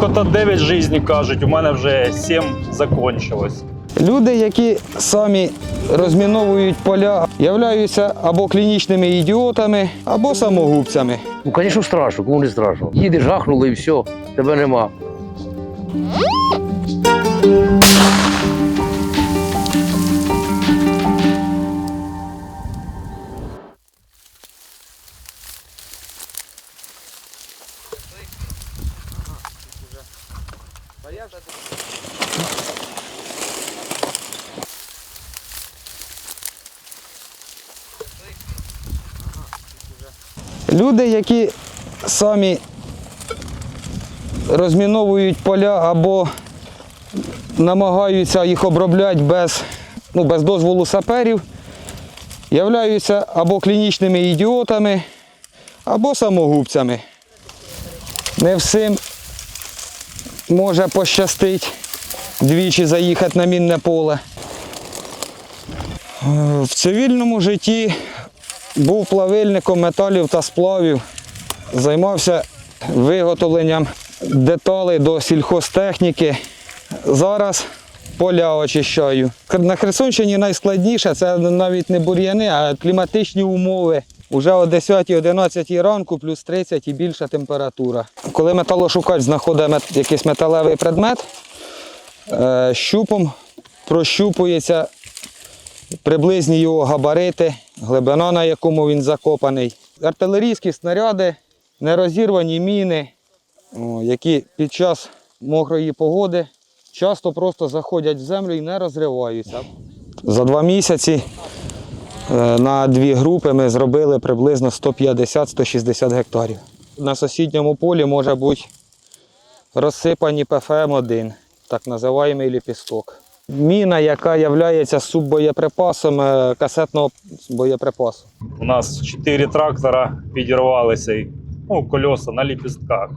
Кота 9 життів кажуть, у мене вже 7 закончилось. Люди, які самі розміновують поля, являються або клінічними ідіотами, або самогубцями. Ну, звісно, страшно, кому не страшно. Їдеш, жахнули і все, тебе нема. Люди, які самі розміновують поля або намагаються їх обробляти без, ну, без дозволу саперів, являються або клінічними ідіотами, або самогубцями. Не всім може пощастити двічі заїхати на мінне поле. Е, В цивільному житті був плавильником металів та сплавів, займався виготовленням деталей до сільхозтехніки. Зараз поля очищаю. На Херсонщині найскладніше це навіть не бур'яни, а кліматичні умови. Уже о 10-11 ранку, плюс 30 і більша температура. Коли металошукач знаходить якийсь металевий предмет, е, щупом прощупується приблизні його габарити, глибина, на якому він закопаний. Артилерійські снаряди, нерозірвані міни, які під час мокрої погоди часто просто заходять в землю і не розриваються. За два місяці е, на дві групи ми зробили приблизно 150-160 гектарів. На сусідньому полі може бути розсипані ПФМ-1, так називаємо ліпісток. Міна, яка є суббоєприпасом е, касетного боєприпасу. У нас 4 трактора підірвалися, ну, кольоса на ліпістках.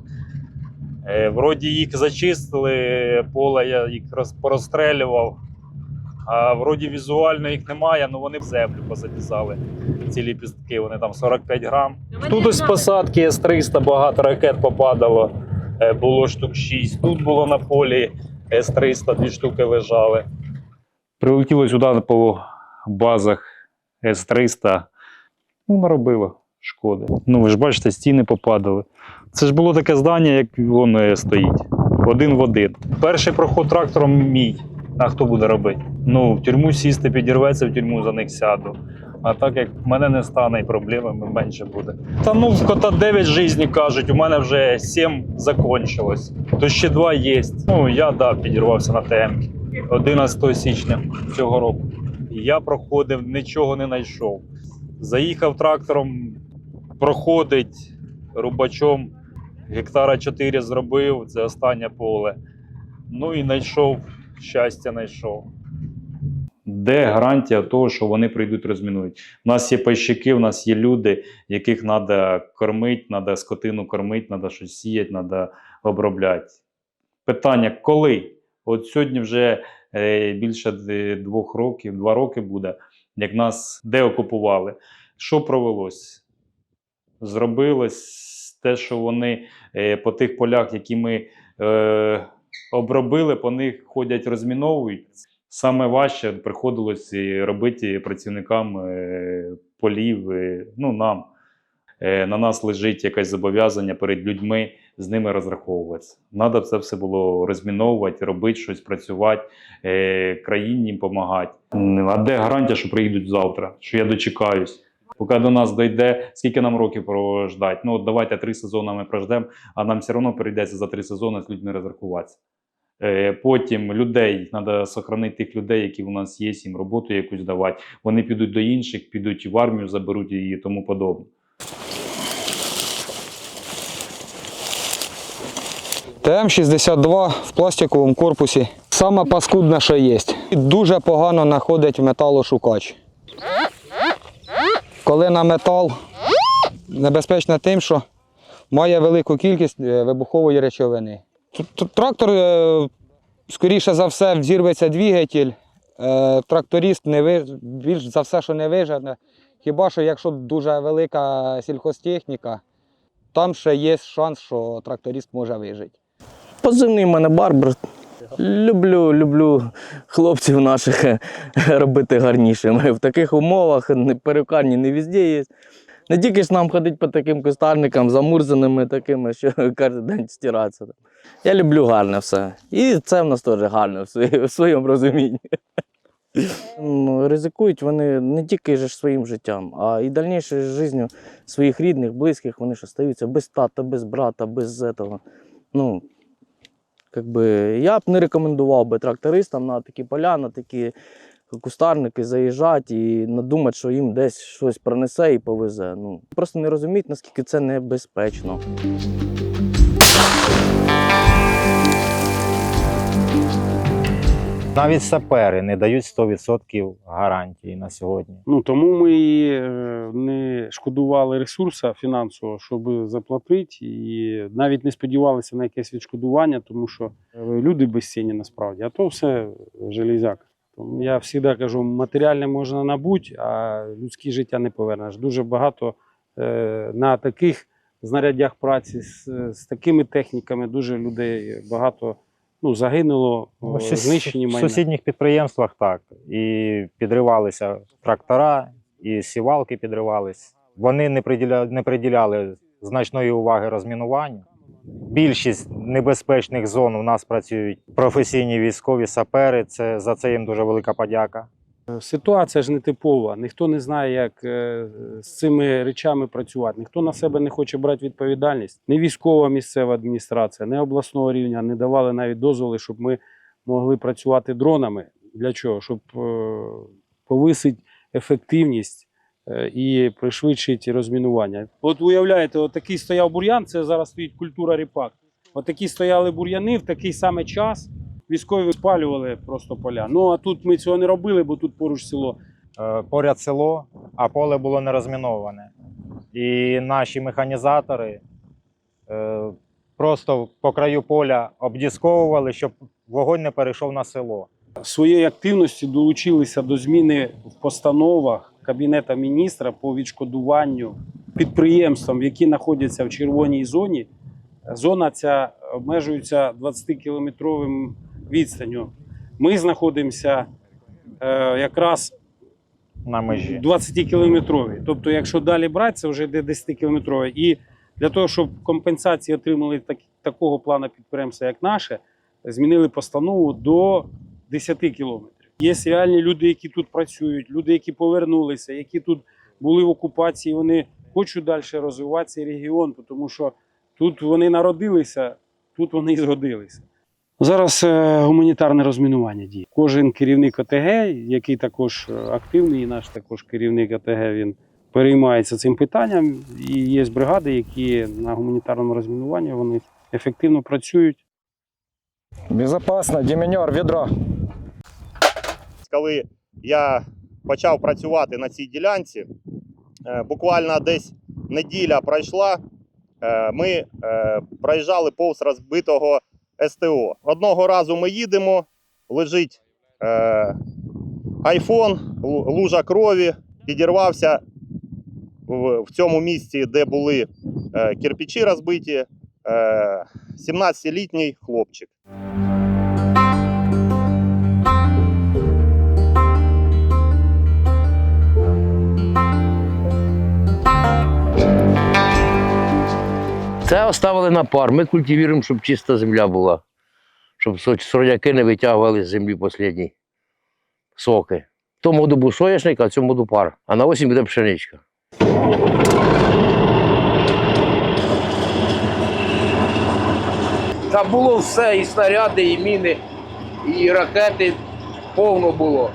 Е, вроді їх зачистили, поле я їх роз- порозстрелював. А вроді візуально їх немає, але вони в землю позалізали. Ці ліпістки, вони там 45 грам. Тут ось посадки С-300 багато ракет попадало. Е, Було штук 6. Тут було на полі С-300, дві штуки лежали. Прилетіло сюди по базах С-300. Ну, наробило шкоди. Ну, ви ж бачите, стіни попадали. Це ж було таке здання, як воно стоїть. Один в один. Перший проход трактором мій. А хто буде робити? Ну, в тюрму сісти, підірветься, в тюрму за них сяду. А так як в мене не стане і проблеми менше буде. Та ну в кота 9 життів кажуть, у мене вже 7 закончилось. То ще 2 є. Ну, я да, підірвався на ТМ 11 січня цього року. Я проходив, нічого не знайшов. Заїхав трактором, проходить рубачом, гектара 4 зробив, це останнє поле. Ну і знайшов, щастя знайшов. Де гарантія того, що вони прийдуть розмінують? У нас є пайщики, у нас є люди, яких треба кормити, треба скотину кормити, треба щось сіяти, треба обробляти. Питання, коли? От сьогодні вже е, більше двох років, два роки буде, як нас деокупували. Що провелось? Зробилось те, що вони е, по тих полях, які ми е, обробили, по них ходять, розміновують. Саме важче приходилось робити працівникам е, полів, е, ну нам. На нас лежить якесь зобов'язання перед людьми з ними розраховуватися. Надо це все було розміновувати, робити щось, працювати, країні їм допомагати. А де гарантія, що приїдуть завтра, що я дочекаюсь? Поки до нас дойде, скільки нам років прождати? Ну, от давайте три сезони ми прождемо, а нам все одно прийдеться за три сезони з людьми розрахуватися. Е, Потім людей, треба сохранити тих людей, які у нас є, їм роботу якусь давати. Вони підуть до інших, підуть в армію, заберуть її і тому подобне. ТМ-62 в пластиковому корпусі. Саме паскудне, що є. Дуже погано знаходить металошукач. Коли на метал небезпечно тим, що має велику кількість е, вибухової речовини. Трактор, е, скоріше за все, взірветься двигатель. Е, Тракторист не ви... більш за все, що не вижене. Хіба що якщо дуже велика сільхозтехніка, там ще є шанс, що тракторист може вижити. Позивний в мене барбар. Люблю, люблю хлопців наших робити гарнішими. В таких умовах перукарні не везде є. Не тільки ж нам ходить по таким кустарникам, замурзаними такими, що кожен день стиратися. Я люблю гарне все. І це в нас теж гарне в своєму розумінні. Ну, Ризикують вони не тільки ж своїм життям, а і дальнішою життю своїх рідних, близьких, вони ж остаються без тата, без брата, без цього. Ну, как би, я б не рекомендував би трактористам на такі поля, на такі кустарники заїжджати і надумати, що їм десь щось пронесе і повезе. Ну, просто не розуміють, наскільки це небезпечно. Навіть сапери не дають 100% гарантії на сьогодні. Ну тому ми е, не шкодували ресурсу фінансового, щоб заплатити, і навіть не сподівалися на якесь відшкодування, тому що е, люди безцінні насправді, а то все железяк. Тому я завжди кажу, матеріальне можна набути, а людське життя не повернеш. Дуже багато е, на таких знаряддях праці з, з такими техніками дуже людей багато ну, загинуло, Ну, е, знищені В сусідніх підприємствах так. І підривалися трактора, і сівалки підривались. Вони не приділяли, не приділяли значної уваги розмінуванню. Більшість небезпечних зон у нас працюють професійні військові сапери. Це за це їм дуже велика подяка. Ситуація ж не типова. Ніхто не знає, як е, з цими речами працювати. Ніхто на себе не хоче брати відповідальність. Не військова місцева адміністрація, не обласного рівня не давали навіть дозволи, щоб ми могли працювати дронами. Для чого? Щоб е, повисити ефективність е, і пришвидшити розмінування. От уявляєте, от стояв бур'ян, це зараз стоїть культура ріпак. От стояли бур'яни в такий самий час. Військові спалювали просто поля. Ну а тут ми цього не робили, бо тут поруч село. Е, Поряд село, а поле було не розміноване. І наші механізатори е, просто по краю поля обдісковували, щоб вогонь не перейшов на село. Своєю активністю долучилися до зміни в постановах Кабінету міністра по відшкодуванню підприємствам, які знаходяться в червоній зоні. Зона ця обмежується 20-кілометровим відстанню. Ми знаходимося е, якраз На межі 20-кілометрові. Тобто, якщо далі брати, це вже йде 10-кілометрові. І для того, щоб компенсації отримали так, такого плану підприємства, як наше, змінили постанову до 10 кілометрів. Є реальні люди, які тут працюють, люди, які повернулися, які тут були в окупації, вони хочуть далі розвивати цей регіон, тому що тут вони народилися, тут вони і згодилися. Зараз е, гуманітарне розмінування діє. Кожен керівник ОТГ, який також е, активний, і наш також керівник ОТГ, він переймається цим питанням. І є бригади, які на гуманітарному розмінуванні вони ефективно працюють. Безопасно, демінер, відро. коли я почав працювати на цій ділянці, е, буквально десь неділя пройшла, ми проїжджали повз розбитого СТО. Одного разу ми їдемо, лежить е, айфон, лу- лужа крові, підірвався в, в цьому місці, де були е, кирпичі розбиті, е, 17-літній хлопчик. Це оставили на пар. Ми культивуємо, щоб чиста земля була. Щоб со- сорняки не витягували з землі останні соки. В тому був соняшник, а цьому году пар. А на осінь буде пшеничка. Там було все, і снаряди, і міни, і ракети повно було.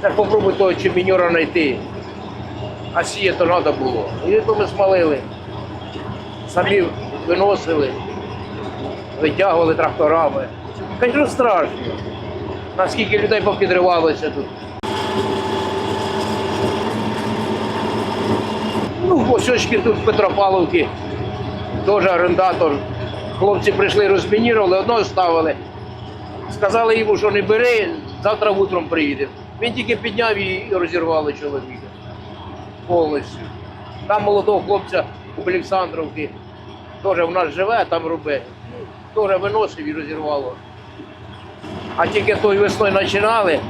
Так попробуй того чеміньора знайти. А сіє то треба було. І то ми смалили. Самі виносили, витягували тракторами. Звісно, страшно. Наскільки людей попідривалося тут. Ну, осьочки тут в Петропавловці, теж орендатор Хлопці прийшли, розмінірували, одного ставили. Сказали йому, що не бери, завтра утром приїде. Він тільки підняв і розірвали чоловіка. Повністю. Там молодого хлопця у Олександровки, теж в нас живе, там робить. Теж виносив і розірвало. А тільки той весною починали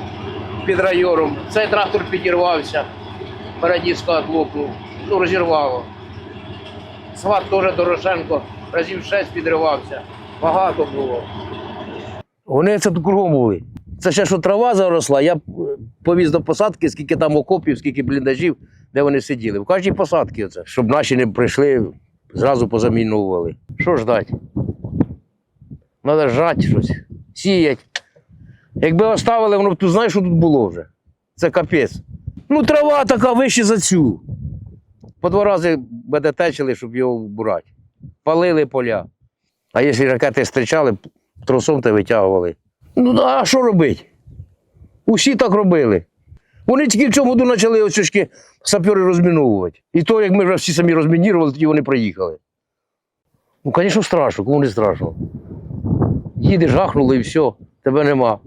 під районом, цей трактор підірвався, передній склад лопнув, ну розірвало. Сват теж Дорошенко разів шесть підривався. Багато було. Вони це тут кругом були. Це ще що трава заросла, я повіз до посадки, скільки там окопів, скільки бліндажів, де вони сиділи. В кожній посадці оце, щоб наші не прийшли, зразу позамінували. Що ждать? Треба жати щось, сіять. Якби оставили, воно б тут знаєш, що тут було вже. Це капець. Ну, трава така вище за цю. По два рази бедетечили, щоб його вбирати. Палили поля. А якщо ракети зустрічали, тросом та витягували. Ну а що робити? Усі так робили. Вони тільки в цьому году почали очечки сапери розміновувати. І то, як ми вже всі самі розмінірували, тоді вони приїхали. Ну, звісно, страшно, кому не страшно. Їдеш, гахнуло і все, тебе нема.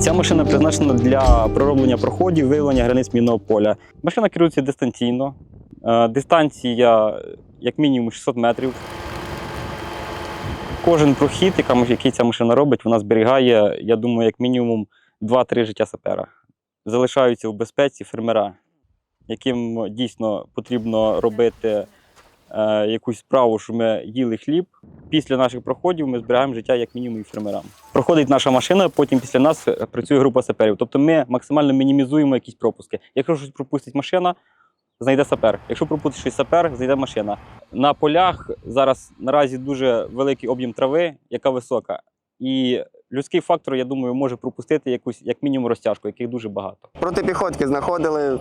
Ця машина призначена для пророблення проходів, виявлення границь мінного поля. Машина керується дистанційно. Е, Дистанція як мінімум 600 метрів. Кожен прохід, який ця машина робить, вона зберігає, я думаю, як мінімум 2-3 життя сапера. Залишаються в безпеці фермера, яким дійсно потрібно робити е, якусь справу, щоб ми їли хліб. Після наших проходів ми зберігаємо життя як мінімум і фермерам. Проходить наша машина, потім після нас працює група саперів. Тобто ми максимально мінімізуємо якісь пропуски. Якщо щось пропустить машина, знайде сапер. Якщо пропустить сапер, знайде машина. На полях зараз наразі дуже великий об'єм трави, яка висока. І людський фактор, я думаю, може пропустити якусь як мінімум розтяжку, яких дуже багато. Протипіхотки знаходили,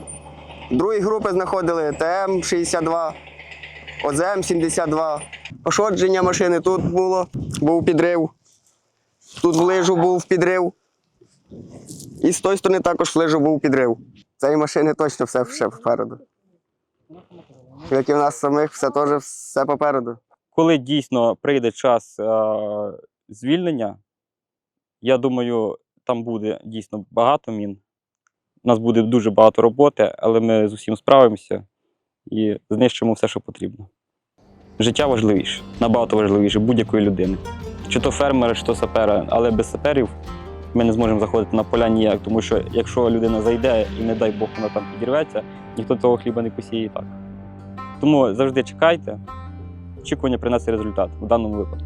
другі групи знаходили ТМ-62, ОЗМ-72. Пошкодження машини тут було, був підрив. Тут в лижу був підрив. І з тої сторони також в лижу був підрив. Цієї машини точно все ще попереду. Як і в нас самих, все теж все попереду. Коли дійсно прийде час е, звільнення, я думаю, там буде дійсно багато мін. У нас буде дуже багато роботи, але ми з усім справимося і знищимо все, що потрібно. Життя важливіше, набагато важливіше будь-якої людини. Чи то фермера, чи то сапера, але без саперів ми не зможемо заходити на поля ніяк, тому що якщо людина зайде і, не дай Бог, вона там підірветься, ніхто того хліба не посіє і так. Тому завжди чекайте, очікування принесе результат в даному випадку.